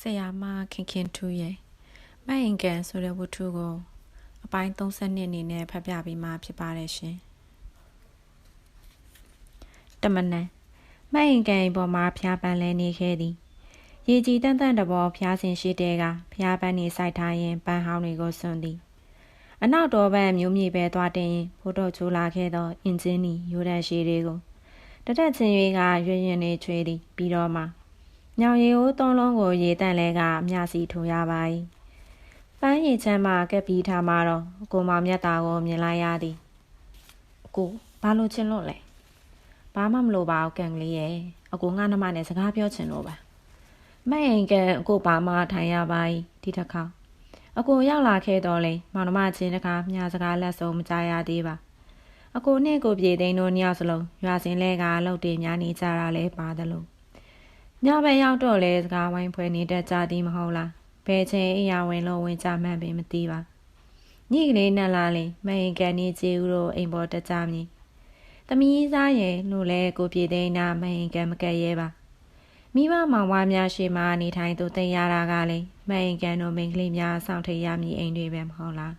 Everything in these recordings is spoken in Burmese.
ဆရာမခင်ခင်ထူးရဲ့မတ်အင်ကန်ဆိုတဲ့ဝတ္ထုကို အပိုင်း32အနေနဲ့ဖတ်ပြပေးမှာဖြစ်ပါတယ်ရှင်တမနန်မတ်အင်ကန်ပေါ်မှာဖျားပန်းလဲနေခဲ့သည်ရေကြီးတန်းတန်းတဘောဖျားစင်ရှိတဲ့ကဖျားပန်းနေစိုက်ထားရင်ပန်းဟောင်းတွေကိုစွန့်သည်အနောက်တော်ဘက်မျိုးမြေပဲသွားတင်ရင်ဖိုးတော့ချိုးလာခဲ့သောအင်ဂျင်နီရိုးတန်ရှိတွေကိုတတက်ချင်း၍ကရွရင်နေချွေသည်ပြီးတော့မှ ညောင်ရီကိုသုံးလုံးကိုရေတန့်လဲကအမျှစီထိုးရပါ၏ပန်းရည်ချမ်းမှကက်ပြီးထားမှတော့အကိုမောင်မြတ်တာကိုမြင်လိုက်ရသည်အကိုဘာလို့ချင်းလို့လဲဘာမှမလို့ပါဘူးကန်ကလေးရဲ့အကိုငါနှမနဲ့စကားပြောချင်လို့ပါမဲ့ရင်ကန်အကိုပါမထိုင်ရပါ၏ဒီတစ်ခါအကိုရောက်လာခဲ့တော့လေမောင်နှမချင်းတကားမြာစကားလက်စုံမကြရသေးပါအကိုနဲ့ကိုပြေသိန်းတို့ညောက်စလုံးရွာစင်လဲကလှုပ်တင်များနေကြတာလဲပါတယ်လို့ ညဘက်ရောက်တော့လဲစကားဝိုင်းဖွဲနေတတ်ကြသည်မဟုတ်လားဘယ်ချိန်အရာဝင်လို့ဝင်ကြမှန်းပင်မသိပါညိကလေးနဲ့လာလေမရင်ကန်နေကြည်ဦးတို့အိမ်ပေါ်တက်ကြမည်သမီးစားရဲ့လို့လဲကိုပြေသိန်းနာမရင်ကန်မကက်ရဲပါမိမမောင်ဝါများရှိမှနေထိုင်သူသိရတာကလေမရင်ကန်တို့မိန်းကလေးများစောင့်ထိတ်ရမည်အိမ်တွေပဲမဟုတ်လား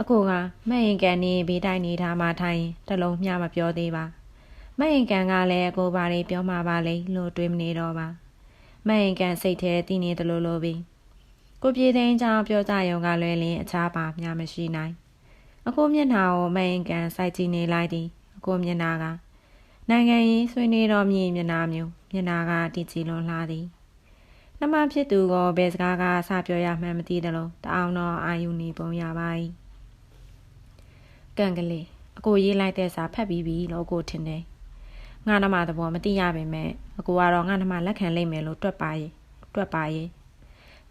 အကိုကမရင်ကန်နေဘေးတိုင်းနေထားမှထိုင်ရင်တလုံးမျှမပြောသေးပါ မရင်ကန်ကလည်းအကိုဘာတွေပြောမှပါလိမ့်လို့တွေးမနေတော့ပါမရင်ကန်စိတ်ထဲတည်နေတယ်လို့လို့ပြီးကိုပြေသိန်းချောင်းပြောကြရုံကလွယ်လင်းအခြားပါမျှမရှိနိုင်အကိုမျက်နှာကိုမရင်ကန်စိုက်ကြည့်နေလိုက်သည်အကိုမျက်နှာကနိုင်ငံရေးဆွေးနွေးတော်မြည်မျက်နှာမျိုးမျက်နှာကတည်ကြည်လွန်လှသည်နှမဖြစ်သူကဘယ်စကားကစပြောရမှန်းမသိတယ်လို့တအောင်တော့အာယူနေပုံရပါ၏ကံကလေးအကိုရေးလိုက်တဲ့စာဖတ်ပြီးပြီလို့ကိုထင်တယ် ငါနှမသဘောမသိရပါပဲအကိုကတော့ငါနှမလက်ခံလိုက်မယ်လို့တွက်ပါရဲ့တွက်ပါရဲ့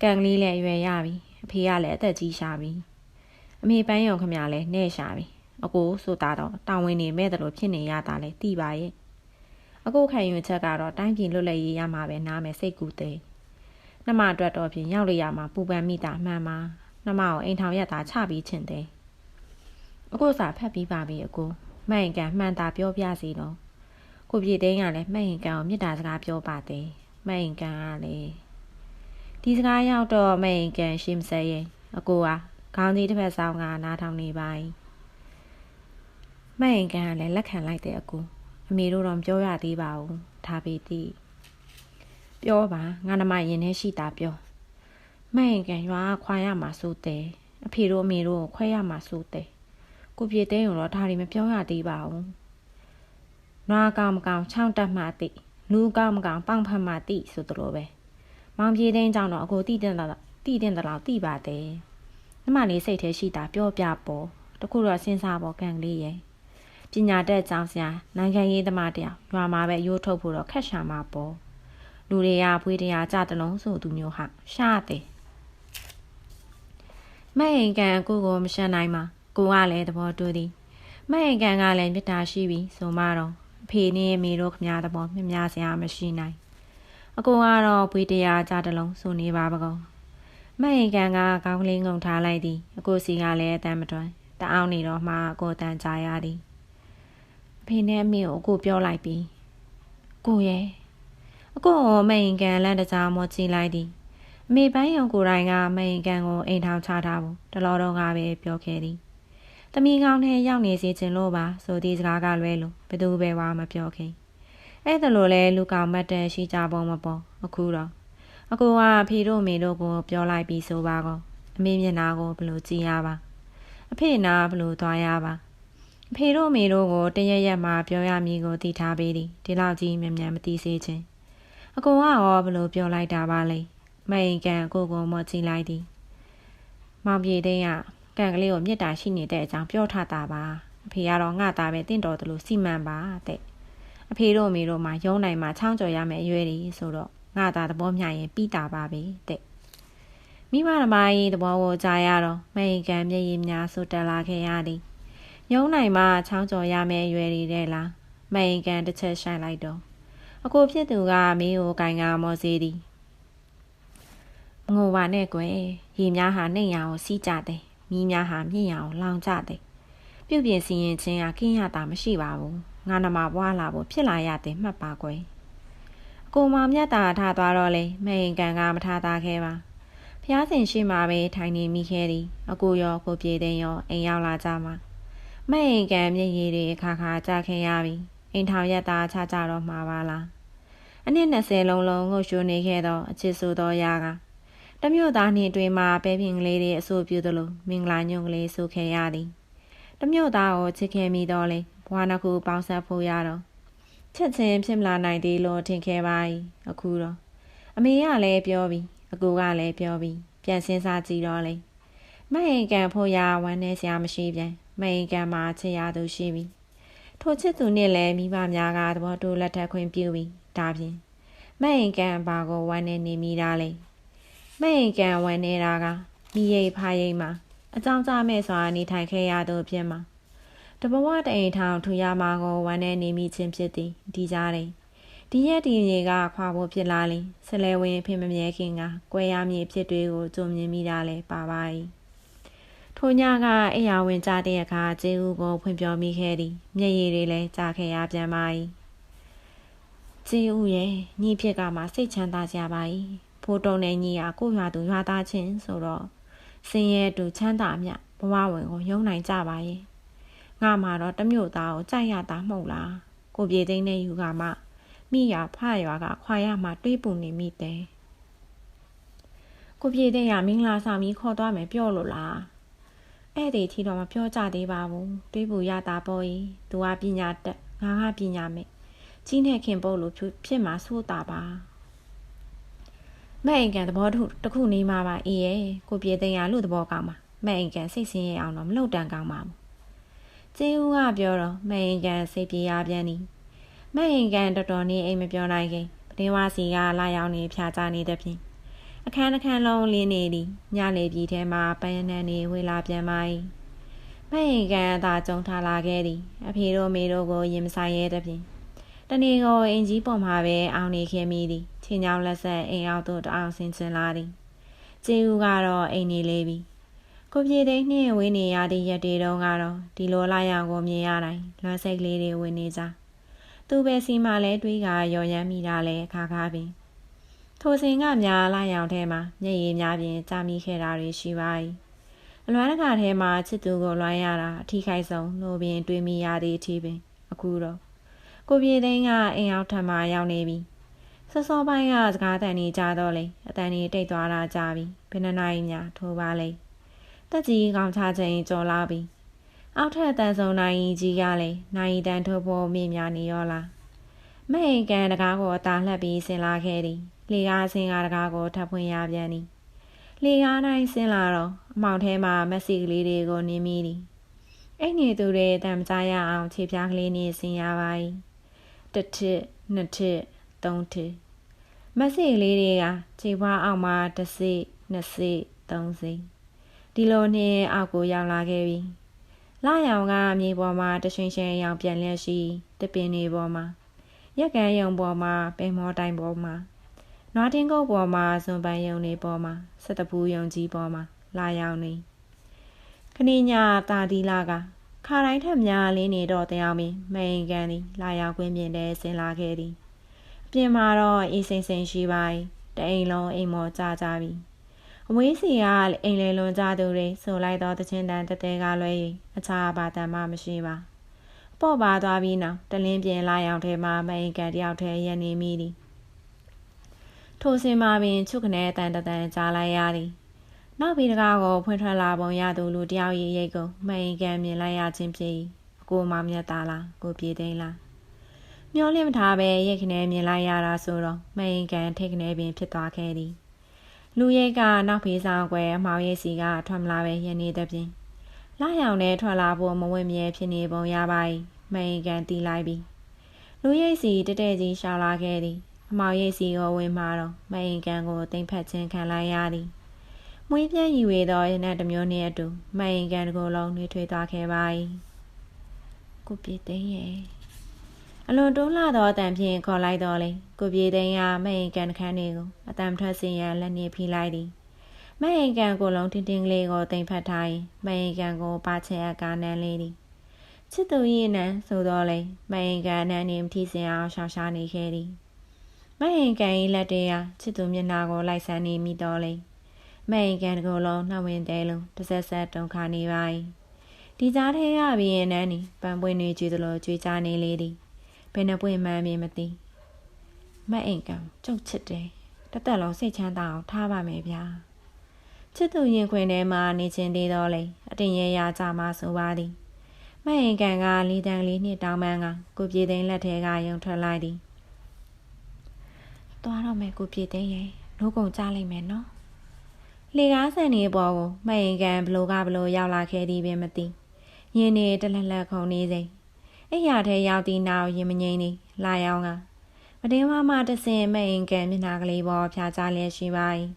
ကံကလေးလည်းရွယ်ရပြီအဖေကလည်းအသက်ကြီးရှာပြီအမေပန်းရုံခမလည်းနဲ့ရှာပြီအကိုဆိုတာတော့တာဝန်နေမဲ့တယ်လို့ဖြစ်နေရတာလဲသိပါရဲ့အကိုခံယူချက်ကတော့တိုင်းပြည်လွတ်လပ်ရေးရမှာပဲနားမယ်စိတ်ကူးသေးနှမအတွက်တော့ဖြင့်ရောက်ရရမှာပူပန်မိတာမှန်ပါနှမကိုအိမ်ထောင်ရက်သားချပြီးချင်တယ်အကိုစာဖတ်ပြီးပါပြီအကိုမှန်ကန်မှန်တာပြောပြစီတော့ ကိုပြေသိန်းကလည်းမှန်ကန်ကိုမြစ်တာစကားပြောပါသေးမှန်ကန်ကလည်းဒီစကားရောက်တော့မှန်ကန်ရှင်းစဲရဲ့အကိုကခေါင်းကြီးတစ်ဖက်ဆောင်ကနားထောင်နေပါ යි မှန်ကန်ကလည်းလက်ခံလိုက်တဲ့အကူအမေတို့တော့ပြောရသေးပါဘူးဒါပေတိပြောပါငါနမရင်ထဲရှိတာပြောမှန်ကန်ရွာခွာရမှာစိုးတဲ့အဖေတို့အမေတို့ကိုခွဲရမှာစိုးတဲ့ကိုပြေတဲ့ုံတော့ဒါတွေမပြောရသေးပါဘူး နွားကောင်မကောင်ချောင်းတက်မှတိလူကောင်မကောင်ပေါင်ဖတ်မှတိဆိုသလိုပဲမောင်ပြေတဲ့ကြောင့်တော့အကိုတိတဲ့တော့တိတဲ့တော့တိပါတယ်နမလေးစိတ်ထဲရှိတာပြောပြပေါ်တခုတော့စဉ်းစားပေါ်ကန်ကလေးရဲ့ပညာတတ်ကြောင်းဆရာနိုင်ငံရေးသမားတယောက်ရွာမှာပဲရိုးထုတ်ဖို့တော့ခက်ရှာမှာပေါ့လူတွေကဖွေးတရားကြတလုံးဆိုသူမျိုးဟာရှားတယ်မဲ့ရင်ကန်ကိုကိုမရှင်းနိုင်မှာကိုကလည်းသဘောတူသည်မဲ့ရင်ကန်ကလည်းမေတ္တာရှိပြီဆိုမှတော့အ ဖေနဲ့မိတို့ခမသဘောမြင်များစရာမရှိနိုင်အကိုကတော့ဖွေးတရားကြတလုံးဆိုနေပါပကောမဲ့ရင်ကန်ကကောင်းကလေးငုံထားလိုက်သည်အကိုစီကလည်းအတမ်းမတွန်းတအောင်နေတော့မှအကိုတန်ကြားရသည်အဖေနဲ့အမေကိုအကိုပြောလိုက်ပြီးကိုရဲ့အကိုကမိန်ကန်လန့်တကြားမောကြည့်လိုက်သည်အမေပန်းရုံကိုယ်တိုင်ကမိန်ကန်ကိုအိမ်ထောင်ချထားဘူးတလောတော့ကပဲပြောခဲ့သည် တမီကောင်းနဲ့ရောက်နေစေချင်လို့ပါဆိုသည့်စကားကလွဲလို့ဘသူပဲဝါမပြောခင်အဲ့ဒါလိုလဲလူကောင်မတ်တန်ရှိကြပုံမပေါ်အခုတော့အကိုကဖေတို့မေတို့ကိုပြောလိုက်ပြီးဆိုပါကောအမေမျက်နှာကိုဘလို့ကြည့်ရပါအဖေနာဘလို့သွားရပါအဖေတို့မေတို့ကိုတရရက်မှပြောရမည်ကိုသိထားပေးသည်ဒီလောက်ကြီးမြန်မြန်မသိစေခြင်းအကိုကရောဘလို့ပြောလိုက်တာပါလဲမိန်ကန်ကိုကိုမော်ကြည့်လိုက်သည်မောင်ပြေသိန်းက ကန်ကလေးကိုမြစ်တာရှိနေတဲ့အကြောင်းပြောထားတာပါအဖေကတော့ငါသားပဲတင့်တော်တယ်လို့စီမံပါတဲ့အဖေတို့မေတို့မှရုံးနိုင်မှချောင်းကြော်ရမယ်အရွယ်တွေဆိုတော့ငါသားသဘောမျှရင်ပြီးတာပါပဲတဲ့မိမဓမ္မကြီးသဘောကိုကြားရတော့မိန်ကန်မျက်ရည်များဆိုတက်လာခဲ့ရသည်ရုံးနိုင်မှချောင်းကြော်ရမယ်အရွယ်တွေတဲ့လားမိန်ကန်တစ်ချက်ဆိုင်လိုက်တော့အကိုဖြစ်သူကမင်းကိုကင်ကမော်စီသည်ငိုပါနဲ့ကွယ်ရေများဟာနှိမ်ရအောင်စီးကြတယ် မီးများဟာမြင့်ရအောင်လောင်ကြတယ်ပြုတ်ပြင်စီရင်ချင်းကကင်းရတာမရှိပါဘူးငါနမပွားလာဖို့ဖြစ်လာရတဲ့မှတ်ပါကွယ်အကိုမောင်မြတ်တာထားသွားတော့လေမအိမ်ကန်ကမထားသားခဲ့ပါဖျားစင်ရှိမှပဲထိုင်နေမိခဲ့သည်အကိုရောကိုပြေသိန်းရောအိမ်ရောက်လာကြမှာမအိမ်ကန်မျက်ရည်တွေခါခါကြခဲ့ရပြီအိမ်ထောင်ရက်သားချကြတော့မှာပါလားအနည်း20လုံးလုံးငုတ်ရှိုးနေခဲ့သောအချစ်ဆိုသောရာက တမျိုးသားနှင့်တွင်မှပဲပင်ကလေးတွေအဆိုပြုသလိုမင်္ဂလာညွန့်ကလေးဆိုခဲ့ရသည်တမျိုးသားကိုချစ်ခဲ့မိတော့လေဘွားနှစ်ခုပေါင်းဆက်ဖို့ရတော့ချက်ချင်းဖြစ်မလာနိုင်သေးလို့ထင်ခဲ့ပါ၏အခုတော့အမေကလည်းပြောပြီးအကူကလည်းပြောပြီးပြန်စင်းစားကြည့်တော့လေမဟင်ကန်ဖို့ရဝမ်းနေစရာမရှိပြန်မဟင်ကန်မှာချစ်ရသူရှိပြီထိုချစ်သူနဲ့လည်းမိဘများကသဘောတူလက်ထပ်ခွင့်ပြုပြီးဒါဖြင့်မဟင်ကန်ဘာကိုဝမ်းနေနေမိတာလေ မဟင်ကန်ဝမ်းနေတာကမိရိပ်ဖားရိပ်မှာအကြောင်းကြားမဲ့စွာနေထိုင်ခဲ့ရသူဖြစ်မှာတဘဝတအိမ်ထောင်ထူရမှာကိုဝမ်းနေနေမိခြင်းဖြစ်သည်ဒီကြတယ်ဒီရက်ဒီရေကခွာဖို့ဖြစ်လာလေဆလဲဝင်ဖင်မမြဲခင်ကကွဲရမည်ဖြစ်တွေကိုကြုံမြင်မိတာလဲပါပါ၏ထိုညကအိယာဝင်ကြတဲ့အခါကျေးဦးကိုဖွင့်ပြောမိခဲ့သည်မျက်ရည်တွေလည်းကြာခဲ့ရပြန်ပါ၏ကျေးဦးရဲ့ညီဖြစ်ကမှစိတ်ချမ်းသာကြပါ၏ ဖိုးတုံနဲ့ညီကကိုရွာသူရွာသားချင်းဆိုတော့စင်ရဲတူချမ်းသာမြဘဝဝင်ကိုယုံနိုင်ကြပါရဲ့ငါမှတော့တမျိုးသားကိုကြိုက်ရတာမဟုတ်လားကိုပြေသိန်းနဲ့ယူကမှမိရဖရွာကခွာရမှတွေးပူနေမိတယ်ကိုပြေတဲ့ရမင်္ဂလာဆောင်ပြီးခေါ်သွားမယ်ပြောလို့လားအဲ့ဒီထီတော့မပြောကြသေးပါဘူးတွေးပူရတာပေါ့ကြီးသူကပညာတက်ငါကပညာမဲ့ကြီးနဲ့ခင်ပုတ်လို့ဖြစ်မှာစိုးတာပါ မဲ့အိမ်ကန်သဘောတူတခုနေမှာပါအေးရဲ့ကိုပြေတဲ့ရလူသဘောကောင်းပါမဲ့အိမ်ကန်စိတ်ဆင်းရဲအောင်တော့မလုပ်တန်ကောင်းပါဘူးကျေးဦးကပြောတော့မဲ့အိမ်ကန်စိတ်ပြေရပြန်သည်မဲ့ရင်ကန်တော်တော်နေအိမ်မပြောနိုင်ခင်ပတင်းဝါစီကလာရောက်နေဖြာချနေတဲ့ဖြင့်အခန်းတစ်ခန်းလုံးလင်းနေသည်ညနေပြည်ထဲမှာပန်းနန်းနေဝေလာပြန်ပါ၏မဲ့ရင်ကန်သာကြုံထားလာခဲ့သည်အဖေတို့မေတို့ကိုရင်မဆိုင်ရဲတဲ့ဖြင့်တနေ့ကိုအင်ကြီးပေါ်မှာပဲအောင်နေခဲ့မိသည် ချင်းချောင်းလက်ဆက်အိမ်အောက်သို့တအောင်ဆင်းချင်လာသည်ကျေးဦးကတော့အိမ်နေလေပြီကိုပြေသိန်းနှင့်ဝင်းနေရသည့်ရက်တွေတုန်းကတော့ဒီလိုလာရောင်ကိုမြင်ရတိုင်းလွမ်းစိတ်ကလေးတွေဝင်နေကြသူပဲစီမလဲတွေးကရော်ရမ်းမိတာလဲခါခါပင်ထိုစဉ်ကများလာရောင်ထဲမှာမျက်ရည်များပြင်ကြာမိခဲ့တာတွေရှိပါ၏အလွမ်းတကာထဲမှာချစ်သူကိုလွှမ်းရတာအထီးခိုက်ဆုံးလို့ပင်တွေးမိရသည့်အထီးပင်အခုတော့ကိုပြေသိန်းကအိမ်အောင်ထမှာရောက်နေပြီ စောစောပိုင်းကစကားတန်နေကြတော့လေအတန်ကြီးတိတ်သွားတာကြာပြီဘယ်နှနိုင်ညာထိုးပါလေတက်ကြီးကောင်းချချိန်ကြော်လာပြီအောက်ထက်တန်ဆုံနိုင်ကြီးကလည်းနိုင်တန်ထိုးဖို့မြင်များနေရောလားမဟိန်ကန်တကားကိုအသာလှက်ပြီးဆင်လာခဲ့သည်လေကားဆင်ကားတကားကိုထပ်ဖွင့်ရပြန်သည်လေကားတိုင်းဆင်းလာတော့အမောင်ထဲမှာမက်ဆီကလေးတွေကိုနင်းမိသည်အဲ့နေသူတွေတမ်းကြရအောင်ခြေပြားကလေးနဲ့ဆင်ရပါ၏တစ်ထစ်နှစ်ထစ် သုံးထစ်မက်ဆီကလေးတွေကခြေပွားအောင်မှာတစ်စိနှစ်စိသုံးစိဒီလိုနဲ့အောက်ကိုရောက်လာခဲ့ပြီလာရောင်ကမြေပေါ်မှာတရှင်ရှင်ရောင်ပြန်လျက်ရှိတပင်တွေပေါ်မှာရက်ကန်းယုံပေါ်မှာပင်မောတိုင်ပေါ်မှာနွားတင်းကုတ်ပေါ်မှာဇွန်ပန်းယုံတွေပေါ်မှာစက်တပူယုံကြီးပေါ်မှာလာရောင်နေခဏညာတာဒီလာကခါတိုင်းထက်များလင်းနေတော့တရားမင်းမိန်ကန်သည်လာရောက်ကွင်းပြင်ထဲဆင်းလာခဲ့သည်အ ပြင်မှာတော့အေးစိမ့်စိမ့်ရှိပါ၏တအိမ်လုံးအိမ်မော်ကြကြပြီအဝေးစီကအိမ်လေလွန်ကြသူတွေဆိုလိုက်တော့တချင်းတန်တတဲကလွဲရင်အခြားဘာတန်မှမရှိပါပေါ့ပါသွားပြီးနောက်တလင်းပြင်လာရောက်ထဲမှာမိန်ကန်တယောက်ထဲရနေမိသည်ထိုစင်မှာပင်ချုပ်ကနေတန်တန်ကြားလိုက်ရသည်နောက်ပြီးတကားကိုဖွင့်ထွက်လာပုံရသူလူတယောက်ရဲ့ရိတ်ကိုမိန်ကန်မြင်လိုက်ရခြင်းဖြစ်၏အကိုမောင်မြတ်သားလားကိုပြေသိန်းလား မျောလင့်မထားပဲရိတ်ခနဲမြင်လိုက်ရတာဆိုတော့မိန်ကန်ထိတ်ခနဲပင်ဖြစ်သွားခဲ့သည်လူရိတ်ကနောက်ဖေးဆောင်ကွယ်အမောင်ရိတ်စီကထွက်မလာပဲရနေသည်ဖြင့်လာရောင်နဲ့ထွက်လာဖို့မဝင့်မြဲဖြစ်နေပုံရပါ၏မိန်ကန်တီးလိုက်ပြီလူရိတ်စီတတဲ့ကြီးရှောက်လာခဲ့သည်အမောင်ရိတ်စီကိုဝင်มาတော့မိန်ကန်ကိုတိမ်ဖက်ခြင်းခံလိုက်ရသည်မွေးပြန့်ယူရသောရနတ်တစ်မျိုးနှင့်အတူမိန်ကန်တကိုယ်လုံးနှွေးထွေးသွားခဲ့ပါ၏ကိုပြေသိန်းရဲ့ အလွန်တွန်းလာသောအတန်ဖြင့်ခေါ်လိုက်တော်လေကိုပြေသိန်းကမိန်ကန်ခန်းတွေကိုအတန်ထွက်စင်ရန်လက်နှင့်ဖိလိုက်သည်မိန်ကန်ကိုလုံးတင်းတင်းကလေးကိုတင်ဖတ်ထားရင်မိန်ကန်ကိုပါချဲအကားနန်းလေးသည်ချစ်သူရဲ့နန်းဆိုတော့လေမိန်ကန်နန်းနှင့်မထီစင်အောင်ရှောင်ရှားနေခဲ့သည်မဟင်ကန်၏လက်တွေဟာချစ်သူမျက်နှာကိုလိုက်ဆန်းနေမိတော်လေမဟင်ကန်တကိုယ်လုံးနှဝင်သေးလုံးတစ်ဆက်ဆက်တုန်ခါနေပါ၏ဒီကြားထဲရပြီးရင်နန်းနီပန်ပွင့်နေကြည့်သလိုကြွေးကြနေလေသည် ဘယ်နှပွင့်မှန်းမမသိမဟင်ကန်ကြုတ်ချစ်တယ်တသက်လုံးစိတ်ချမ်းသာအောင်ထားပါမယ်ဗျာချစ်သူရင်ခွင်ထဲမှာနေခြင်းသေးတော့လေအတင်ရရကြမှာဆိုပါသည်မဟင်ကန်ကလီတန်လေးနှစ်တောင်းပန်းကကိုပြေသိန်းလက်ထဲကယုံထွက်လိုက်သည်သွားတော့မယ်ကိုပြေသိန်းရဲ့လို့ကုန်ကြလိုက်မယ်နော်လေကားဆန်နေပေါ်ကိုမဟင်ကန်ဘလို့ကဘလို့ရောက်လာခဲ့သည်ပင်မသိရင်းနေတလက်လက်ခုံနေစိ အဲ့ရထဲရောက်သည့်နောက်ရင်မငိမ့်နေလာရောက်ကမတင်းမမတဆင်မဟင်ကန်မျက်နှာကလေးပေါ်ဖြာချလျက်ရှိပါ၏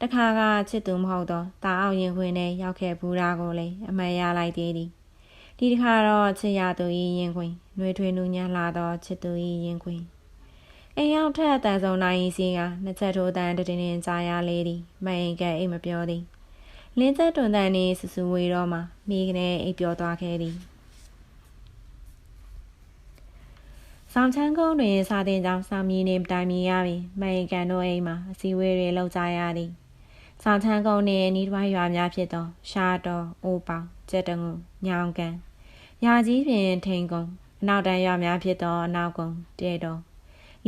တခါကချစ်သူမဟုတ်တော့တာအောင်ရင်ခွင်နဲ့ရောက်ခဲ့ဘူးတာကိုလည်းအမှန်ရလိုက်သေးသည်ဒီတစ်ခါတော့ချစ်ရသူဤရင်ခွင်နှွေထွေးနူးညံ့လာတော့ချစ်သူဤရင်ခွင်အိမ်ရောက်ထက်အတန်ဆုံးနိုင်စီကနှစ်ချက်ထိုးတန်တတင်းတင်းကြားရလေသည်မအိမ်ကအိမ်မပြောသည်လင်းသက်တွန်တန်နေစစူဝေတော့မှမိကနေအိပ်ပြောသွားခဲ့သည် ဆောင်ချမ်းကုန်းတွင်စာတင်ကြောင်းဆောင်မြည်နေတိုင်မြည်ရပြီမအိမ်ကန်တို့အိမ်မှာအစည်းအဝေးတွေလုပ်ကြရသည်ဆောင်ချမ်းကုန်းနှင့်ဤတစ်ဝိုင်းရွာများဖြစ်သော ရှားတော်အိုးပေါင်ကျက်တငုညောင်ကန်ရာကြီးဖြင့်ထိန်ကုန်းအနောက်တန်းရွာများဖြစ်သောအနောက်ကုန်းတဲတော်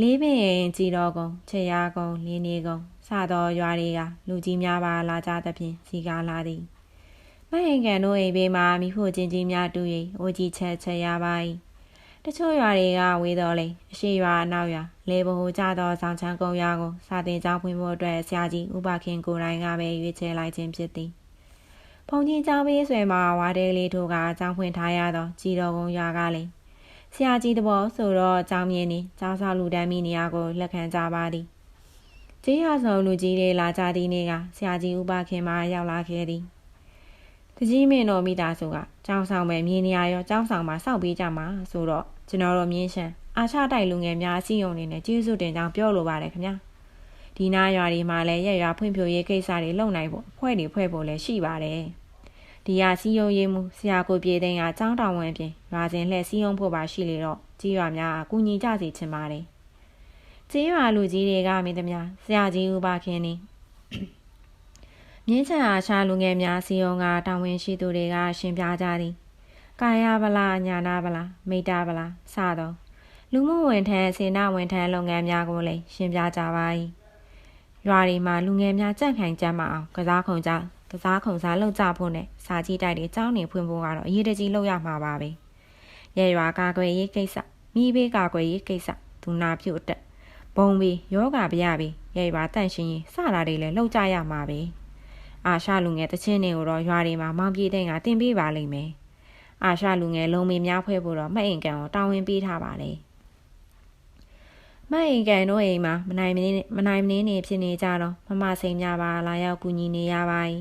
လေးပင်ကြည်တော်ကုန်းချေရကုန်းလင်းနေကုန်းစသောရွာတွေကလူကြီးများပါလာကြသဖြင့်စီကားလာသည်မဟင်ကန်တို့အိမ်ဘေးမှာမိဖို့ချင်းကြီးများတူ၍အိုကြီးချက်ချက်ရပါ၏ တချို့ရွာတွေကဝေးတော်လေအရှိရွာအနောက်ရွာလေဘဟုကြသောဆောင်ချမ်းကုန်းရွာကိုစာတင်ကြောင်းဖွင့်ဖို့အတွက်ဆရာကြီးဥပခင်ကိုယ်တိုင်ကပဲရွေးချယ်လိုက်ခြင်းဖြစ်သည်ဖုန်ကြီးကျောင်းဘေးဆွဲမှာဝါတဲလေးထိုးကကျောင်းဖွင့်ထားရသောကြည်တော်ကုန်းရွာကလေဆရာကြီးတဘောဆိုတော့ကျောင်းမြင်းနေကျောင်းဆောက်လူတန်းမိနေရာကိုလက်ခံကြပါသည်ကျေးရွာဆောင်လူကြီးတွေလာကြသည့်နေ့ကဆရာကြီးဥပခင်မှရောက်လာခဲ့သည်တကြီးမင်းတော်မိသားစုကကျောင်းဆောင်ပဲမြင်းနေရာရောကျောင်းဆောင်မှာစောက်ပေးကြမှာဆိုတော့ ကျွန်တော်တို့မြင်းရှမ်းအာချတိုက်လူငယ်များအစည်းအရုံးနေနဲ့ကျေးဇူးတင်ကြောင်းပြောလိုပါတယ်ခင်ဗျာဒီနာရွာတွေမှာလည်းရက်ရွာဖွံ့ဖြိုးရေးကိစ္စတွေလုပ်နိုင်ဖို့အဖွဲ့တွေဖွဲ့ဖို့လည်းရှိပါတယ်ဒီဟာစီယုံရေးမှုဆရာကိုပြေသိန်းကចောင်းတောင်ဝင်ပြင်ရွာစဉ်လှည့်စီယုံဖို့ပါရှိလေတော့ကြီးရွာများအကူညီကြစီချင်ပါတယ်ကြီးရွာလူကြီးတွေကမင်းသမ ्या ဆရာကြီးဦးပါခင်နေမြင်းချံအားရှာလူငယ်များစီယုံကတောင်ဝင်ရှိသူတွေကရှင်ပြကြသည် ကာယဗလားညာနာဗလားမိတ္တဗလားစသောလူမှုဝန်ထမ်းစေနာဝန်ထမ်းလုပ်ငန်းများကိုလည်းရှင်းပြကြပါ၏ရွာတွေမှာလူငယ်များကြန့်ခိုင်ကြမ်းမအောင်ကစားခုံကြကစားခုံစားလုပ်ကြဖို့နဲ့စာကြည့်တိုက်တွေကြောင်းနေဖွင့်ဖို့ကတော့အရေးတကြီးလုပ်ရမှာပါပဲရဲရွာကာကွယ်ရေးကိစ္စမိဘေးကာကွယ်ရေးကိစ္စဒူနာပြုတ်တက်ဘုံဘီယောဂဗျာဘီရဲရွာတန့်ရှင်းရေးစတာတွေလည်းလုပ်ကြရမှာပဲအာရှလူငယ်တချင်းတွေကိုတော့ရွာတွေမှာမောင်ပြေးတဲ့ကတင်ပေးပါလိမ့်မယ် အာရှလူငယ်လုံးမေများဖွဲ့ဖို့တော့မှတ်အိမ်ကန်ကိုတာဝန်ပေးထားပါလေမှတ်အိမ်ကန်တို့အိမ်မှာမနိုင်မနေမနိုင်မနေနေဖြစ်နေကြတော့မမစိန်များပါလာရောက်ကူညီနေရပါ යි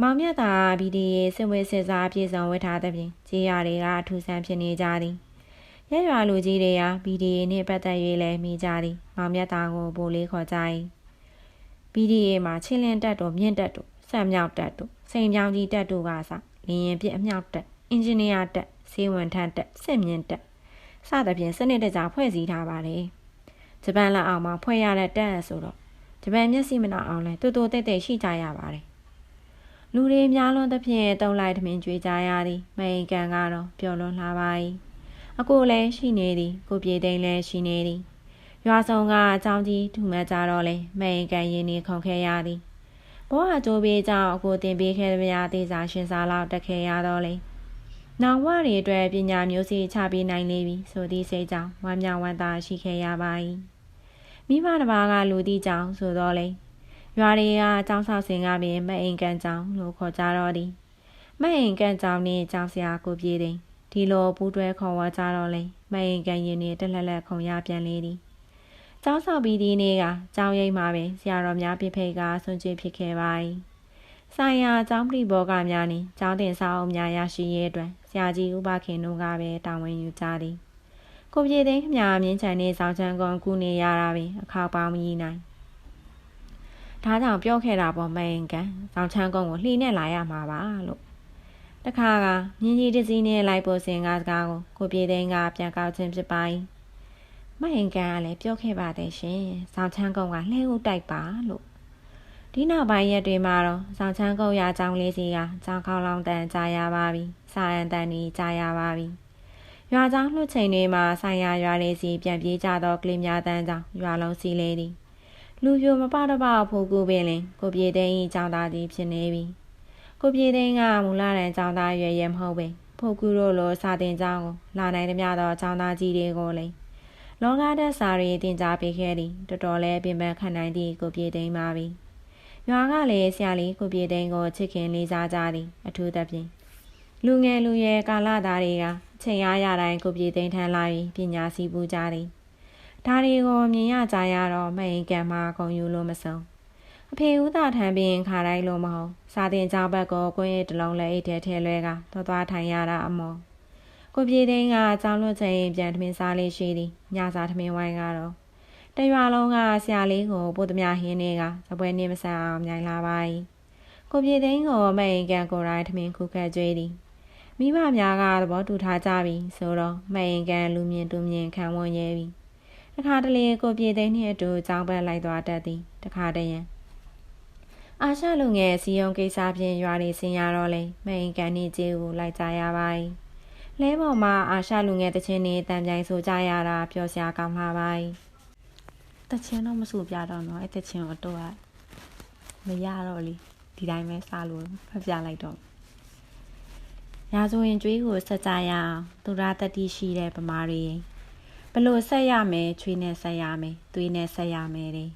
မောင်မြတ်သာဗီဒီယေစစ်ဝဲစစ်စားပြေဆောင်ဝတ်ထားသဖြင့်ကြေးရတွေကထူဆန်းဖြစ်နေကြသည်ရရွာလူကြီးတွေကဗီဒီယေနှင့်ပတ်သက်၍လည်းမိကြသည်မောင်မြတ်သာကိုပိုလေးခေါ်ကြ၏ဗီဒီယေမှာချင်းလင်းတက်တို့မြင့်တက်တို့ဆက်မြောက်တက်တို့စိန်ပြောင်းကြီးတက်တို့ကစလင်းရင်ပြအမြောက်တက် အင်ဂျင်နီယာတက်ဆေးဝန်ထမ်းတက်စစ်မြင့်တက်စသဖြင့်စနစ်တကျဖွဲ့စည်းထားပါတယ်ဂျပန်လက်အောက်မှာဖွဲ့ရတဲ့တက်ဆိုတော့ဂျပန်မျက်စိမနှောက်အောင်လဲတူတူတိတ်တိတ်ရှိကြရပါတယ်လူတွေများလွန်းသဖြင့်တုံးလိုက်ထမင်းကြွေးကြရသည်မိန်ကန်ကတော့ပျော်လွန်းလာပါ၏အကိုလည်းရှိနေသည်ကိုပြေသိန်းလည်းရှိနေသည်ရွာဆောင်ကအကြောင်းကြီးထူမှတ်ကြတော့လေမိန်ကန်ရင်နေခုန်ခဲရသည်ဘောဟာကြိုးပေးကြောင်းအကိုတင်ပေးခဲ့သည်များသေးစာရှင်စာလောက်တက်ခဲရတော့လေ နောင်ဝတွေအတွက်ပညာမျိုးစေ့ချပေးနိုင်လေပြီဆိုသည့်စိတ်ကြောင့်ဝမ်းမြောက်ဝမ်းသာရှိခဲ့ရပါ၏မိဘတစ်ပါးကလူသည့်ကြောင့်ဆိုတော့လေရွာတွေကအကြောင်းဆောက်စင်ကပင်မအိမ်ကန်ကြောင်လို့ခေါ်ကြတော့သည်မအိမ်ကန်ကြောင်နှင့်ကြောင်စရာကိုပြေးသည်ဒီလိုပူးတွဲခေါ်ဝါကြတော့လေမအိမ်ကန်ရင်နှင့်တက်လက်လက်ခုံရပြန်လေသည်ကျောင်းဆောက်ပြီးဒီနေ့ကကျောင်းရိပ်မှာပင်ဆရာတော်များပြဖိတ်ကဆွန့်ကြည့်ဖြစ်ခဲ့ပါ၏ဆိုင်ရာကျောင်းပြိဘောကများနှင့်ကျောင်းတင်စာအုပ်များရရှိရေးအတွက်ဆ ရာကြီးဥပခင်တို့ကပဲတာဝန်ယူကြသည်ကိုပြေသိန်းခမမြင်းချန်နေဆောင်ချမ်းကုန်ကူနေရတာပင်အခောက်ပေါင်းမကြီးနိုင်ဒါကြောင့်ပြောခဲ့တာပေါ့မင်ကန်ဆောင်ချမ်းကုန်းကိုလှီနဲ့လာရမှာပါလို့တခါကမြင်းကြီးတစည်းနဲ့လိုက်ပေါ်စင်ကားစကားကိုကိုပြေသိန်းကပြန်ကောက်ခြင်းဖြစ်ပါ යි မဟင်ကန်ကလည်းပြောခဲ့ပါတယ်ရှင်ဆောင်ချမ်းကုန်းကလှဲဦးတိုက်ပါလို့ ဒီနောက်ပိုင်းရက်တွေမှာတော့ဆောင်ချမ်းကုန်းရအကြောင်းလေးစီကကြောင်ခေါလောင်တန်ကြားရပါပြီစာရန်တန်ကြီးကြားရပါပြီရွာကြောင်လှုပ်ချိန်တွေမှာဆိုင်ရာရွာလေးစီပြန်ပြေးကြသောကလေးများတန်းကြောင်ရွာလုံးစီလေးသည်လူပြိုမပတော့ပါဖို့ကူပင်လင်ကိုပြေသိန်းကြီးကြောင်သားကြီးဖြစ်နေပြီကိုပြေသိန်းကမူလာတန်ကြောင်သားရွယ်ရမဟုတ်ပဲဖို့ကူတို့လိုစာတင်ကြောင်းကိုလာနိုင်သမျှသောကြောင်သားကြီးတွေကိုလည်းလောကဓာတ်စာရီတင်ကြားပေးခဲ့သည်တော်တော်လေးပြင်ပန်းခံနိုင်သည့်ကိုပြေသိန်းပါပြီ ရွာကလည်းဆရာလေးကိုပြေသိန်းကိုချစ်ခင်လေးစားကြသည် အထူးသဖြင့်လူငယ်လူရွယ်ကာလသားတွေကချိန်အားရတိုင်းကိုပြေသိန်းထမ်းလာပြီးပညာစီပူကြသည်ဒါတွေကိုမြင်ရကြရတော့မအိမ်ကံမှာဂုံယူလို့မဆုံးအဖေဦးသာထံပင်ခါတိုင်းလို့မဟုတ်စာတင်ကြောင်းဘက်ကိုကိုယ့်ရဲ့တလုံးလက်အိတ်ထဲထဲလွဲကသွားသွားထိုင်ရတာအမော်ကိုပြေသိန်းကကြောင်းလွတ်ချိန်ပြန်ထမင်းစားလေးရှိသည်ညစာထမင်းဝိုင်းကတော့ တရွာလုံးကဆရာလေးကိုပို့သမျှဟင်းတွေကသပွဲနေမဆန်အောင်မြိုင်လာပါ၏ကိုပြေသိန်းကိုမအိမ်ကံကိုယ်တိုင်ထမင်းခုခတ်ကြွေးသည်မိမများကသဘောတူထားကြပြီဆိုတော့မအိမ်ကံလူမြင်တူမြင်ခံဝန်ရဲပြီတခါတလေကိုပြေသိန်းနှင့်အတူကြောင်းဘက်လိုက်သွားတတ်သည်တခါတည်းရန်အာရှလူငယ်စီယုံကိစ္စဖြင့်ရွာနေစင်ရတော့လေမအိမ်ကန်နေကျေးကိုလိုက်ကြရပါ၏လဲပေါ်မှာအာရှလူငယ်တချင်းနေတံပြိုင်ဆိုကြရတာပျော်စရာကောင်းလာပါ၏ တချင်းတော့မဆူပြတော့တော့အဲ့တချင်းကိုတော့မရတော့လေဒီတိုင်းပဲစားလို့ဖပြလိုက်တော့ရာဇဝင်ကျွေးကိုဆက်ကြရအောင်သူရတတိရှိတဲ့ဗမာတွေဘလို့ဆက်ရမယ်ချွေးနဲ့ဆက်ရမယ်သွေးနဲ့ဆက်ရမယ်တဲ့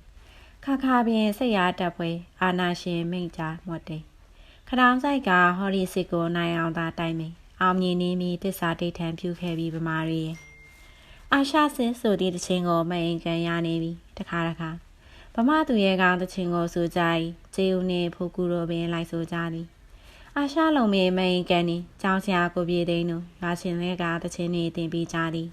ခါခါပင်စိတ်ရတက်ပွဲအာနာရှင်မိန့်ကြားမွတ်တယ်ခရောင်ဆိုင်ကဟော်ရီစစ်ကိုနိုင်အောင်သာတိုင်မယ်အောင်မြင်နေမီတစ္ဆာဒိဋ္ဌံပြုခဲ့ပြီးဗမာရီ အာရှစစ်ဆိုသည့်တခြင်းကိုမအိမ်ကန်ရနေပြီတခါတခါဗမာသူရဲ့ကောင်တခြင်းကိုဆိုကြ၏ကျေဦးနှင့်ဖူကူတို့ပင်လိုက်ဆိုကြသည်အာရှလုံးမင်းမအိမ်ကန်နီကျောင်းဆရာကိုပြေသိန်းတို့ရွာရှင်လဲကတခြင်းနေတင်ပြီးကြသည်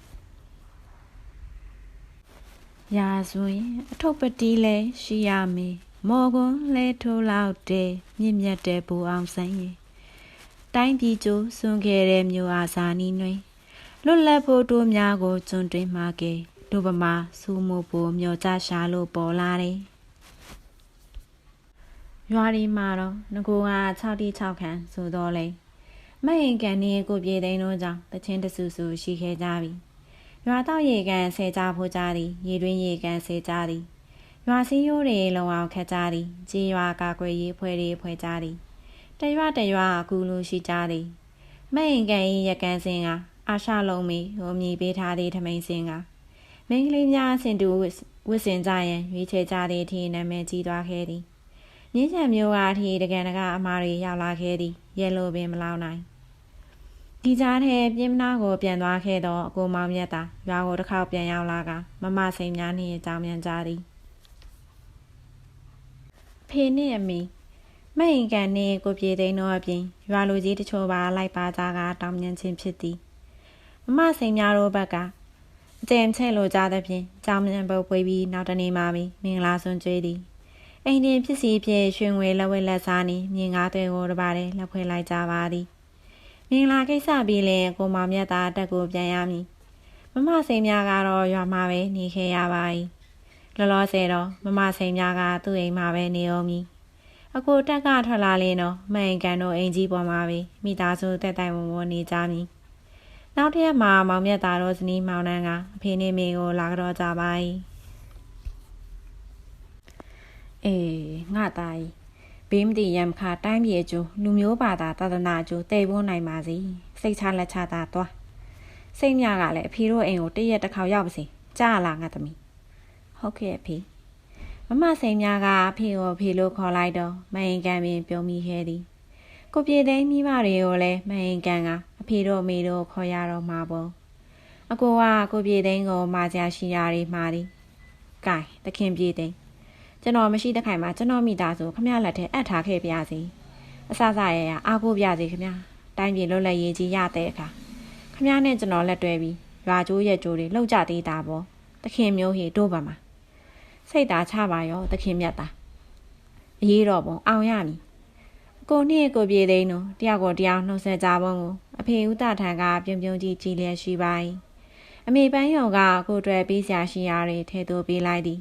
ရာဆိုရင်အထုပ်ပတိလဲရှိရမေမော်ကွန်လဲထိုးလောက်တဲ့မြင့်မြတ်တဲ့ဘူအောင်ဆိုင်ရင်တိုင်းပြည်ကျိုးစွန်ခဲ့တဲ့မြို့အားစာနီးနှွေ လွတ်လပ်ဖို့တို့များကိုကျွန်းတွင်းမှာကဲဒုပမာစူမို့ပိုမျောကြရှာလို့ပေါ်လာတယ်ရွာဒီမှာတော့ငကိုက6တိ6ခန်းဆိုတော့လေမဟင်ကန်နေကိုပြေသိန်းတို့ကြောင့်တချင်းတဆူဆူရှိခဲ့ကြပြီရွာတော့ရေကန်ဆဲကြဖို့ကြသည်ရေတွင်းရေကန်ဆဲကြသည်ရွာစည်းရိုးတွေလုံအောင်ခတ်ကြသည်ကြေးရွာကာကွယ်ရေးဖွဲ့တွေဖွဲ့ကြသည်တရွတရွအကူလူရှိကြသည်မအိမ်ကန်၏ရကန်စင်က အာရှလုံးမီဟိုမြည်ပေးထားသည့်ထမိန်စင်ကမင်းကလေးများစင်တူဝစ်စင်ကြရန်ရွေးချယ်ကြသည့်အထိနာမည်ကြီးသွားခဲ့သည်ညင်းချံမျိုးကအထိတကန်တကအမားတွေရောက်လာခဲ့သည်ရဲလိုပင်မလောက်နိုင်ဒီကြားထဲပြင်းမနာကိုပြန်သွားခဲ့တော့အကိုမောင်မြတ်သာရွာကိုတစ်ခေါက်ပြန်ရောက်လာကမမစိန်များနှင့်အကြောင်းမြန်ကြသည်ဖေနှင့်အမိမအိမ်ကန်နှင့်ကိုပြေသိန်းတို့အပြင်ရွာလူကြီးတချို့ပါလိုက်ပါကြကတောင်းမြန်ခြင်းဖြစ်သည် မမစိန်များတို့ဘက်ကအကျဉ်ချဲ့လိုကြသဖြင့်ကြောင်မြန်ပုတ်ပွေးပြီးနောက်တနေ့မှပြီးမင်္ဂလာဆွန်ကျွေးသည်အိမ်တင်ဖြစ်စီဖြစ်ရွှေငွေလက်ဝဲလက်စားနေမြင်ကားတွေကိုတပါးတဲ့လက်ဖွဲ့လိုက်ကြပါသည်မင်္ဂလာကိစ္စပြီးလင်ကိုမောင်မြတ်သားတက်ကိုပြန်ရမည်မမစိန်များကတော့ရွာမှာပဲနေခဲ့ရပါ၏လောလောဆယ်တော့မမစိန်များကသူ့အိမ်မှာပဲနေအောင်မည်အကိုတက်ကထွက်လာလင်းတော့မအိမ်ကန်တို့အိမ်ကြီးပေါ်မှာပဲမိသားစုတက်တိုင်ဝင်ဝင်နေကြမည် နောက်တစ်ရက်မှာမောင်မြတ်သားတို့ဇနီးမောင်နှန်းကအဖေနဲ့မေကိုလာကြောကြပါ၏အေးငါသားကြီးဘေးမတိရမ်ခါတိုင်းပြည်ကျိုးလူမျိုးဘာသာသာသနာကျိုးတည်ဖို့နိုင်ပါစေစိတ်ချလက်ချတာသွားစိတ်မြကလည်းအဖေတို့အိမ်ကိုတရက်တစ်ခေါက်ရောက်ပါစေကြားလာငါသမီးဟုတ်ကဲ့အဖေမမစိန်များကအဖေကိုဖေလို့ခေါ်လိုက်တော့မဟင်ကန်ပင်ပြုံးမိခဲ့သည် ကိုပြေသိမ်းမိမတွေကိုလည်းမဟင်ကန်ကအဖေတို့မေတို့ခေါ်ရတော့မှာပေါ့အကိုကကိုပြေသိမ်းကိုမာကြရှိရာတွေမှာသည်ကဲတခင်ပြေသိမ်းကျွန်တော်မရှိတဲ့ခိုင်မှာကျွန်တော်မိသားစုခမရလက်ထဲအပ်ထားခဲ့ပါစီအဆဆရရအားကိုပြစီခမရတိုင်းပြည်လွတ်လပ်ရေးကြီးရတဲ့အခါခမရနဲ့ကျွန်တော်လက်တွဲပြီးရွာကျိုးရဲ့ကျိုးတွေလှုပ်ကြသေးတာပေါ့တခင်မျိုးဟေတို့ပါမှာစိတ်သားချပါရောတခင်မြတ်သားအရေးတော်ပုံအောင်ရမည် ကိုနှင့်ကိုပြေသိန်းတို့တယောက်ကိုတယောက်နှုတ်ဆက်ကြပုံကိုအဖေဦးတာထံကပြုံပြုံကြီးကြည်လျက်ရှိပါ၏အမေပန်းယုံကကိုတွေ့ပြီးဆရာရှိရာတွေထဲသို့ပေးလိုက်သည်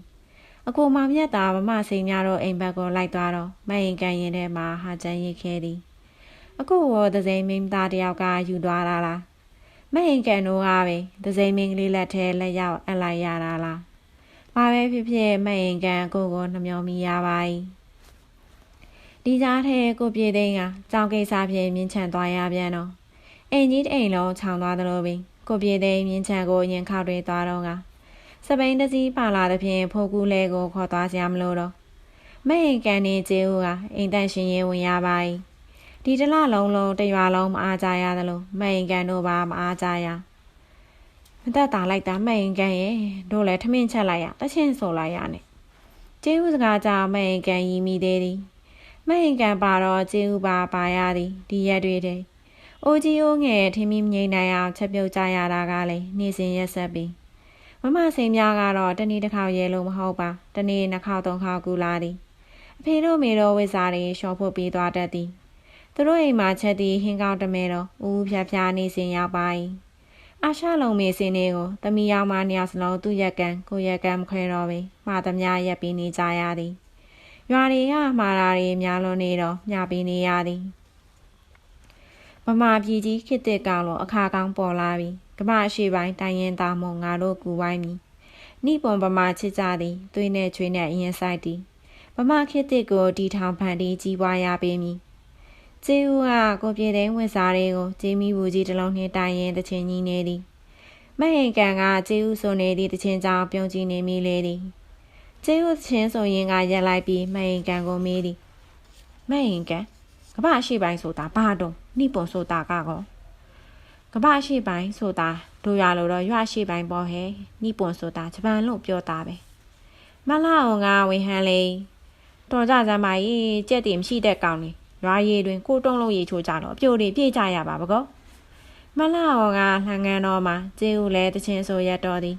အကိုမောင်မြတ်သာမမစိန်များတို့အိမ်ဘက်ကိုလိုက်သွားတော့မရင်ကန်ရင်ထဲမှာဟာချမ်းရိတ်ခဲသည်အခုရောဒဇိန်မင်းသားတယောက်ကယူသွားတာလားမရင်ကန်တို့ကပဲဒဇိန်မင်းကလေးလက်ထဲလက်ရောက်အပ်လိုက်ရတာလားဘာပဲဖြစ်ဖြစ်မရင်ကန်ကိုကိုနှမျောမိရပါ၏ ဒီကြားထဲကိုပြေသိန်းကကြောင်ကိစ္စဖြင့်မြင်းချန်သွားရပြန်တော့အိမ်ကြီးတအိမ်လုံးခြောင်သွားသလိုပင်ကိုပြေသိန်းမြင်းချန်ကိုရင်ခောက်တွေသွားတော့ကစပိန်တစည်းပါလာတဲ့ဖြင့်ဖိုးကူးလဲကိုခေါ်သွားစရာမလိုတော့မအိမ်ကန်နေကျေဦးကအိမ်တန့်ရှင်ရင်ဝင်ရပါ၏ဒီတလလုံးလုံးတရွာလုံးမအားကြရသလိုမအိမ်ကန်တို့ပါမအားကြရမသက်တာလိုက်တာမအိမ်ကန်ရဲ့တို့လည်းထမင်းချက်လိုက်ရတချင်းဆိုလိုက်ရနဲ့ကျေဦးစကားကြောင့်မအိမ်ကန်ရီမိသေးသည် မအိမ်ကန်ပါတော့ကျေဦးပါပါရသည်ဒီရက်တွေတည်းအိုကြီးအိုးငယ်ထင်းမီမြိန်နိုင်အောင်ချက်ပြုတ်ကြရတာကလည်းနေစဉ်ရက်ဆက်ပြီးမမစိန်များကတော့တနေ့တစ်ခေါက်ရဲလို့မဟုတ်ပါတနေ့နှစ်ခေါက်သုံးခေါက်ကူလာသည်အဖေတို့မေတို့ဝိစားတွေရှော့ဖို့ပြီးသွားတတ်သည်သူတို့အိမ်မှာချက်သည်ဟင်းကောင်းတမဲတော့ဦးဖြားဖြားနေစဉ်ရောက်ပါ၏အာရှလုံးမေစင်းလေးကိုသမီးရောက်မှနှစ်ယောက်စလုံးသူ့ရက်ကန်ကိုရက်ကန်မခွဲတော့ပေမှာသမျှရက်ပြီးနေကြရသည် ရွာတွေကမှားတာတွေများလွန်နေတော့မျှပြီးနေရသည်မမပြည်ကြီးခစ်တဲ့ကောင်လိုအခါကောင်းပေါ်လာပြီကမအရှိပိုင်းတိုင်းရင်သားမုံငါတို့ကူဝိုင်းမီနိပွန်ပမာချစ်ကြသည်သွေးနဲ့ချွေးနဲ့အရင်ဆိုင်သည်ပမာခစ်တဲ့ကိုဒီထောင်ဖန်တီးကြီးပွားရပေမည်ကျေဦးကကိုပြေတဲ့ဝင်စားတွေကိုဂျေမီဘူကြီးတစ်လုံးနှင်းတိုင်ရင်တချင်ကြီးနေသည်မဟင်ကန်ကကျေဦးဆိုနေသည့်တချင်ကြောင်ပြုံးကြည့်နေမိလေသည် ကျေဦးချင်းဆိုရင်ကရက်လိုက်ပြီးမဟင်ကန်ကိုမေးသည်မဟင်ကန်ကမရှိပိုင်းဆိုတာဘာတော့နိပွန်ဆိုတာကကောကမရှိပိုင်းဆိုတာတို့ရလို့တော့ရွရှိပိုင်းပေါ်ဟဲနိပွန်ဆိုတာဂျပန်လို့ပြောတာပဲမလာအောင်ကဝေဟန်လေးတော်ကြစမ်းပါကြီးကြက်တည်မရှိတဲ့ကောင်လေးရွာရည်တွင်ကိုတုံးလုံးရေချိုးကြတော့အပြိုတွေပြေးကြရပါဘကောမလာအောင်ကလှန်ကန်တော်မှာကျေဦးလဲတချင်းဆိုရတော်သည်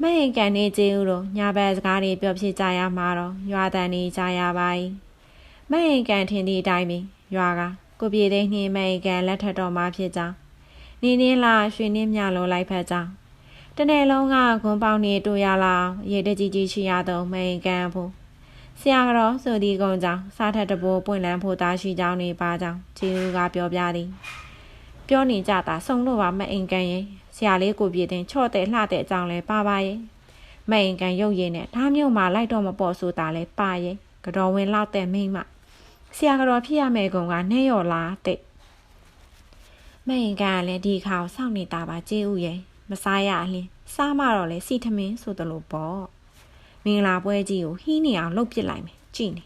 မဟင်ကန်နေကျေဦးတို့ညာဘက်စကားတွေပြောဖြစ်ကြရမှာတော့ရွာတန်နေကြရပါ၏မဟင်ကန်ထင်သည့်အတိုင်းပင်ရွာကကိုပြေသိန်းနှင်းမဟင်ကန်လက်ထက်တော်မှာဖြစ်ကြောင်းနေနေလာရွှေနှင်းမြလုံးလိုက်ဖက်ကြောင်းတနေ့လုံးကခွန်ပေါင်းနေတူရလာရေတကြီးကြီးရှိရသောမဟင်ကန်ဖို့ဆရာတော်ဆိုဒီကုံကြောင့်စားထက်တဘိုးပွင့်လန်းဖို့သားရှိကြောင်းနေပါကြောင်းခြေဦးကပြောပြသည် ပြောနေကြတာစုံလို့ပါမအိမ်ကန်ရင် ဆရာလေးကိုပြေတင်ချော့တဲ့လှတဲ့အကြောင်းလဲပါပါရဲ့မအိမ်ကန်ရုပ်ရည်နဲ့ဒါမျိုးမှလိုက်တော့မပေါ်ဆိုတာလဲပါရဲ့ကတော်ဝင်လောက်တဲ့မိမဆရာကတော်ဖြစ်ရမယ်ကုံကနှဲရော်လားတဲ့မအိမ်ကန်ကလည်းဒီခါကိုစောင့်နေတာပါကျေးဦးရဲ့မစားရအလင်းစားမှတော့လေစီထမင်းဆိုတယ်လို့ပေါ့မင်္ဂလာပွဲကြီးကိုဟီးနေအောင်လှုပ်ပစ်လိုက်မယ်ကြည့်နေ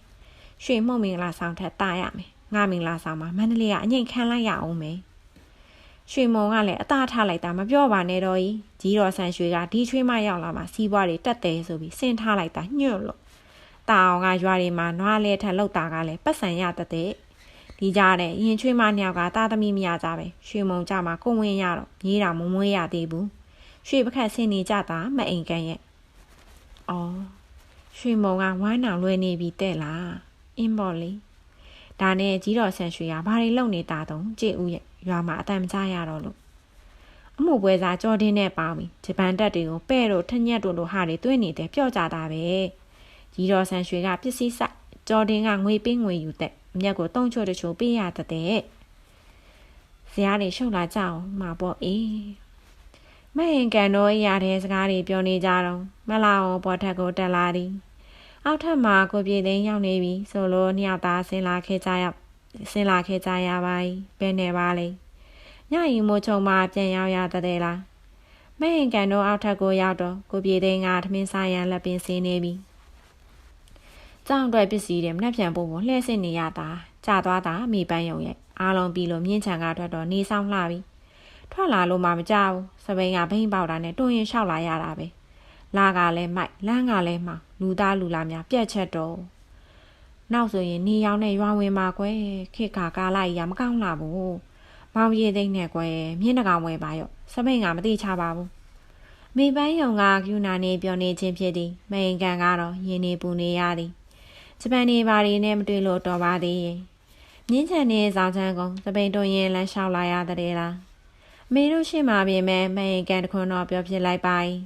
ရွှေမှုတ်မင်္ဂလာဆောင်ထက်တာရမယ်ငါမင်္ဂလာဆောင်မှာမန္တလေးကအငိတ်ခံလိုက်ရအောင်မယ် ရွှေမုံကလည်းအသားထားလိုက်တာမပြောပါနဲ့တော့ကြီးကြီးတော်ဆန်ရွှေကဒီချွေးမရောက်လာမှစီးပွားတွေတက်တယ်ဆိုပြီးဆင်းထားလိုက်တာညွတ်လို့တာအောင်ကရွာတွေမှာနွားလဲထက်လောက်တာကလည်းပတ်စံရတတဲ့ဒီကြတဲ့ရင်ချွေးမနှစ်ယောက်ကတာသမီမရကြပဲရွှေမုံကြမှာကိုဝင်ရတော့မြေးတာမမွေးရသေးဘူးရွှေပခတ်ဆင်းနေကြတာမအိမ်ကန်ရဲ့။အော်ရွှေမုံကဝိုင်းနောင်လွယ်နေပြီတဲ့လား။အင်းပေါ်လေ။ဒါနဲ့ကြီးတော်ဆန်ရွှေကဘာတွေလုပ်နေတာတုံးကြည့်ဦးရဲ့ ရွာမှာအတန်မကြရတော့လို့အမှုပွဲစားကြော်တင်းနဲ့ပေါင်းပြီးဂျပန်တက်တွေကိုပဲ့တို့ထညက်တို့လိုဟာတွေတွင်းနေတဲ့ပျော့ကြတာပဲ။ကြီးတော်ဆန်ရွှေကပစ္စည်းစကြော်တင်းကငွေပေးငွေယူတဲ့အမျက်ကိုတုံးချွတ်တချို့ပေးရတဲ့။ဇရာတွေရှုပ်လာကြအောင်မှာပေါ့အေးမဟင်ကန်တို့ရတဲ့စကားတွေပြောနေကြတော့မလာအောင်ပေါ်ထက်ကိုတက်လာသည်အောက်ထပ်မှာကိုပြေသိန်းရောက်နေပြီဆိုလို့နှစ်ယောက်သားဆင်းလာခဲ့ကြရ ဆင်းလာခဲ့ကြရပါ၏ဘယ်နဲ့ပါလဲညရီမိုးချုံမှပြန်ရောက်ရတဲ့လားမဟင်ကန်တို့အောက်ထပ်ကိုရောက်တော့ကိုပြေသိန်းကထမင်းစားရန်လက်ပင်ဆင်းနေပြီကြောင်တွေ့ပစ္စည်းတွေမနှက်ပြန်ဖို့ကိုလှည့်စစ်နေရတာကြာသွားတာမိပန်းယုံရဲ့အားလုံးပြီးလို့မြင့်ချံကထွက်တော့နေဆောင်လှပြီထွက်လာလို့မှမကြောက်စပိန်ကဘိန်းပေါက်တာနဲ့တွန်းရင်လျှောက်လာရတာပဲလာကလည်းမိုက်လမ်းကလည်းမှလူသားလူလာများပြက်ချက်တော့ နောက်ဆိုရင်နေရောင်နဲ့ရွာဝင်မှာကွယ်ခေခါကားလိုက်ရမကောင်းလာဘူးမောင်ရည်သိမ့်နဲ့ကွယ်မြင်းတကောင်ဝယ်ပါရော့စပိန်ကမတိချပါဘူးမိပန်းယုံကကျူနာနေပြောနေခြင်းဖြစ်သည်မိန်ကန်ကတော့ရင်းနေပူနေရသည်ဂျပန်နေပါရီနဲ့မတွေ့လို့တော်ပါသေးရဲ့မြင်းချန်နေဆောင်ချမ်းကုန်စပိန်တွင်ရင်လမ်းလျှောက်လာရတဲ့လားအမေတို့ရှိမှပြင်မဲ့မရင်ကန်တခွန်းတော့ပြောပြလိုက်ပါ၏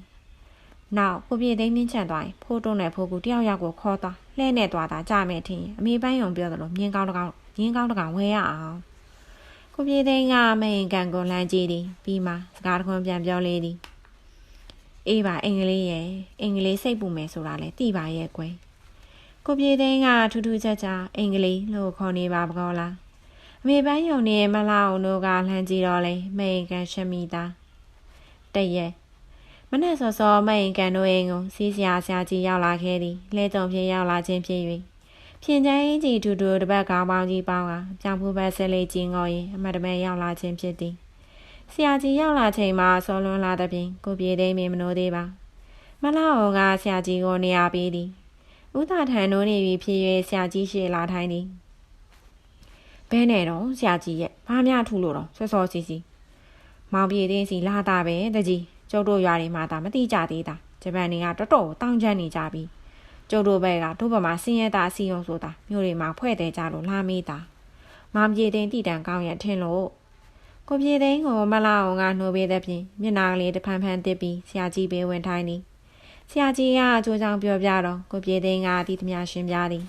နောက်ကိုပြေသိမ်းမြင့်ချန်သွားရင်ဖိုးတုံးနဲ့ဖိုးကူတယောက်ယောက်ကိုခေါ်သွား လှဲ့နဲ့သွားတာကြမယ်ထင်အမေပိုင်းုံပြောသလိုမြင်းကောင်းတကောင်မြင်းကောင်းတကောင်ဝဲရအောင်ကိုပြေသိန်းကမရင်ကန်ကိုလှမ်းကြည့်သည်ပြီးမှစကားတခွန်းပြန်ပြောလေသည်အေးပါအင်္ဂလိပ်ရဲ့အင်္ဂလိပ်စိတ်ပူမယ်ဆိုတာလဲသိပါရဲ့ကွယ်ကိုပြေသိန်းကထူးထူးခြားခြားအင်္ဂလိပ်လို့ခေါ်နေပါကောလားအမေပန်းယုံနေမလာအောင်တို့ကလှမ်းကြည့်တော့လေမရင်ကန်ရှမီသားတရက် မနဲ့စောစောမရင်ကန်တို့အိမ်ကိုစီးစရာဆရာကြီးရောက်လာခဲ့သည်လဲတုံဖြစ်ရောက်လာခြင်းဖြစ်၍ဖြင်ချမ်းကြီးထူထူတပတ်ကောင်းပေါင်းကြီးပေါင်းကကြောင်ဖူးဘက်ဆက်လေးကြီးငေါ်ရင်အမတ်တမဲရောက်လာခြင်းဖြစ်သည်ဆရာကြီးရောက်လာချိန်မှာစောလွန်းလာတဲ့ပြင်ကိုပြေသိမ်းမင်းမနိုးသေးပါမလာအောင်ကဆရာကြီးကိုနေရာပေးသည်ဥဒထန်တို့နေပြီဖြစ်၍ဆရာကြီးရှေ့လာထိုင်သည်ဘဲနဲ့တော့ဆရာကြီးရဲ့ဘာများထူလို့တော့စောစောစီစီမောင်ပြေသိန်းစီလာတာပဲတကြီး ကျုပ်တို့ရွာတွေမှာဒါမတိကြသေးတာဂျပန်တွေကတော်တော်တောင်းကျမ်းနေကြပြီကျုပ်တို့ဘက်ကတို့ဘမှာစင်းရဲတာအစီအောင်ဆိုတာမြို့တွေမှာဖွဲ့တဲ့ကြလို့လာမေးတာမောင်ပြေသိန်းတည်တံကောင်းရထင်လို့ကိုပြေသိန်းကိုမလာအောင်ကနှိုးပေးတဲ့ဖြင့်မျက်နာကလေးတဖန်ဖန်တစ်ပြီးဆရာကြီးပေးဝင်ထိုင်းသည်ဆရာကြီးကအကျိုးကြောင့်ပြောပြတော့ကိုပြေသိန်းကဒီသမျှရှင်းပြသည်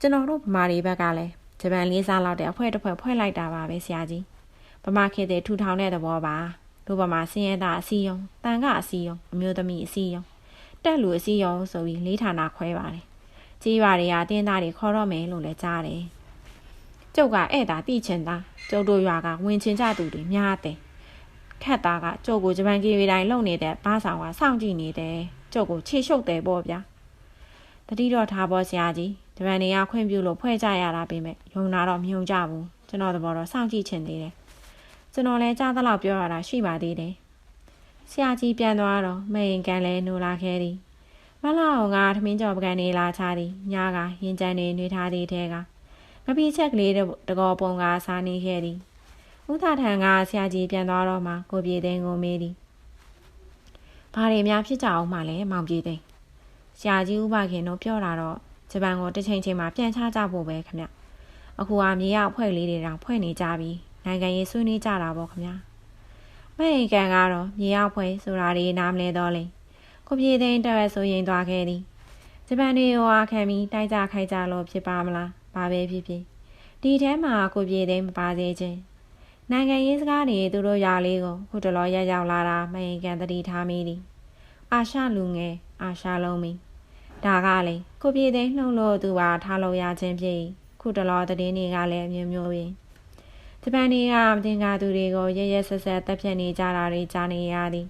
ကျွန်တော်တို့ဗမာတွေဘက်ကလည်းဂျပန်လေးစားလောက်တဲ့အဖွဲ့တစ်ဖွဲ့ဖွဲ့လိုက်တာပါပဲဆရာကြီးဗမာခေတ်တဲ့ထူထောင်တဲ့သဘောပါ တို့ဗမာစင်းရဲသားအစည်းယုံတန်ကအစည်းယုံအမျိုးသမီးအစည်းယုံတက်လူအစည်းယုံဆိုပြီးလေးဌာနခွဲပါတယ်ကြီးရွာတွေကတင်းသားတွေခေါ်တော့မယ်လို့လည်းကြားတယ်ကျုပ်ကဧည့်တာတိချင်တာကျုပ်တို့ရွာကဝင်ချင်ကြသူတွေများတယ်ခက်သားကကျုပ်ကိုဂျပန်ကြီးတိုင်းလုံနေတဲ့ဘားဆောင်ကစောင့်ကြည့်နေတယ်ကျုပ်ကိုခြေရှုပ်တယ်ပေါ့ဗျာတတိတော့ထားပေါ်ဆရာကြီးဂျပန်တွေကခွင့်ပြုလို့ဖွဲ့ကြရတာပဲမဲ့ယုံနာတော့မယုံကြဘူးကျွန်တော်သဘောတော့စောင့်ကြည့်ချင်သေးတယ် ကျွန်တော်လည်းကြားသလောက်ပြောရတာရှိပါသေးတယ်ဆရာကြီးပြန်သွားတော့မရင်ကန်လဲနိုးလာခဲ့သည်မလာအောင်ကထမင်းကြော်ပကံနေလာချသည်ညကရင်ကြမ်းနေနှွေးထားသည်ထဲကငပီချက်ကလေးတကောပုံကစားနေခဲ့သည်ဥထထံကဆရာကြီးပြန်သွားတော့မှကိုပြေသိန်းကိုမေးသည်ဘာတွေများဖြစ်ကြအောင်မှလဲမောင်ပြေသိန်းဆရာကြီးဥပခင်တို့ပြောတာတော့ဂျပန်ကိုတစ်ချိန်ချိန်မှာပြန်ချကြဖို့ပဲခင်ဗျအခုကမြေရောက်ဖွဲ့လေးတွေတောင်ဖွဲ့နေကြပြီ နိုင်ငံရေးဆွေးနွေးကြတာပေါ့ခင်ဗျာမဟိန်ကန်ကတော့မြေရောက်ဖွဲ့ဆိုတာတွေနားမလဲတော့လေကိုပြေသိန်းတက်ရဆိုရင်သွားခဲ့သည်ဂျပန်တွေကိုအားခံပြီးတိုက်ကြခိုက်ကြလို့ဖြစ်ပါမလားဘာပဲဖြစ်ဖြစ်ဒီထဲမှာကိုပြေသိန်းမပါသေးခြင်းနိုင်ငံရေးစကားတွေသူတို့ရာလေးကိုခုတလောရက်ရောက်လာတာမဟိန်ကန်တတိထားမိသည်အာရှလူငယ်အာရှလုံးမီဒါကလေကိုပြေသိန်းနှုတ်လို့သူပါထားလို့ရခြင်းဖြစ်ခုတလောတည်င်းတွေကလည်းမျိုးမျိုးပင် ဂျပန်တွေကမတင်ကားသူတွေကိုရရဆက်ဆက်တပ်ဖြတ်နေကြတာတွေကြားနေရသည်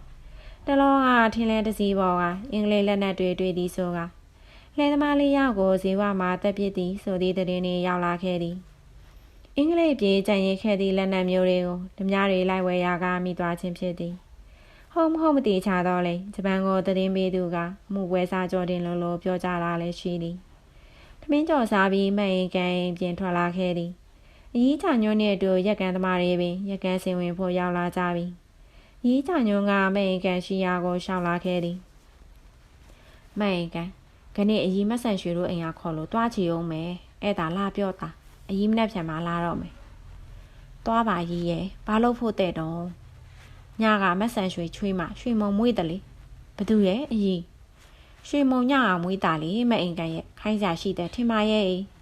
တလောကထင်းလဲတစည်းပေါ်ကအင်္ဂလိပ်လက်နက်တွေတွေ့သည်ဆိုကလှဲသမားလေးယောက်ကိုဇေဝမှာတက်ပစ်သည်ဆိုသည့်တည်င်းတွေရောက်လာခဲ့သည်အင်္ဂလိပ်ပြေးကြံရခဲ့သည့်လက်နက်မျိုးတွေကိုဓမြတွေလိုက်ဝဲရာကမိသွားခြင်းဖြစ်သည်ဟုတ်မဟုတ်မတိချတော့လေဂျပန်ကိုတည်င်းပေးသူကမှုပွဲစားကြော်တင်လို့လို့ပြောကြတာလည်းရှိသည်ထမင်းကြော်စားပြီးမအိမ်ကန်ပြင်ထွက်လာခဲ့သည် အကြီးချညွန်းနဲ့အတူရက်ကန်သမားတွေပင်ရက်ကန်စင်ဝင်ဖို့ရောက်လာကြပြီအကြီးချညွန်းကမအိမ်ကန်ရှိရာကိုရှောက်လာခဲ့သည်မအိမ်ကန်ခနေ့အကြီးမဆန်ရွှေတို့အိမ်ကခေါ်လို့တွားချီအောင်မယ်အဲ့ဒါလာပြောတာအကြီးမနဲ့ပြန်มาလာတော့မယ်တွားပါကြီးရဲ့ဘာလို့ဖို့တဲ့တော့ညကမဆန်ရွှေချွေးမှရွှေမုံမွေးတယ်လေဘသူရဲ့အကြီးရွှေမုံညအောင်မွေးတာလေမအိမ်ကန်ရဲ့ခိုင်းကြရှိတဲ့ထင်ပါရဲ့။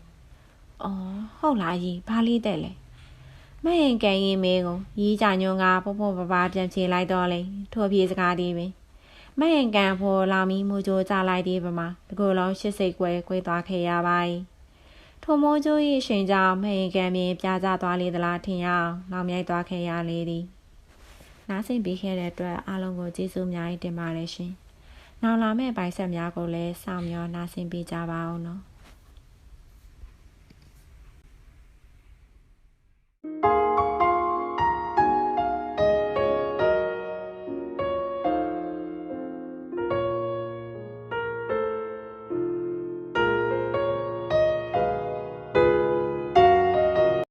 အော်ဟုတ်လားကြီးဘာလေးတဲ့လဲ။မအိမ်ကန်ရင်မေကိုရီးကြညွန်ကပေါ့ပေါ့ပပပြန်ဖြေလိုက်တော့လေထို့ပြေစကားသေးပင်။မအိမ်ကန်ဖော်လာမီမူကြိုးကြလိုက်သေးပမာတကူလုံးရှစ်စိတ်ကွဲကွဲသွားခဲ့ရပါ၏။ထိုမိုးကျိုး၏ရှင်ကြောင့်မအိမ်ကန်မြင်ပြာကျသွားလေသလားထင်ရအောင်နောက်မြိုက်သွားခဲ့ရလေသည်။နားဆင်ပေးခဲ့တဲ့အတွက်အားလုံးကိုကျေးဇူးအများကြီးတင်ပါတယ်ရှင်။နောက်လာမယ့်ပိုင်ဆက်များကိုလည်းစောင့်မျှော်နားဆင်ပေးကြပါအောင်နော်။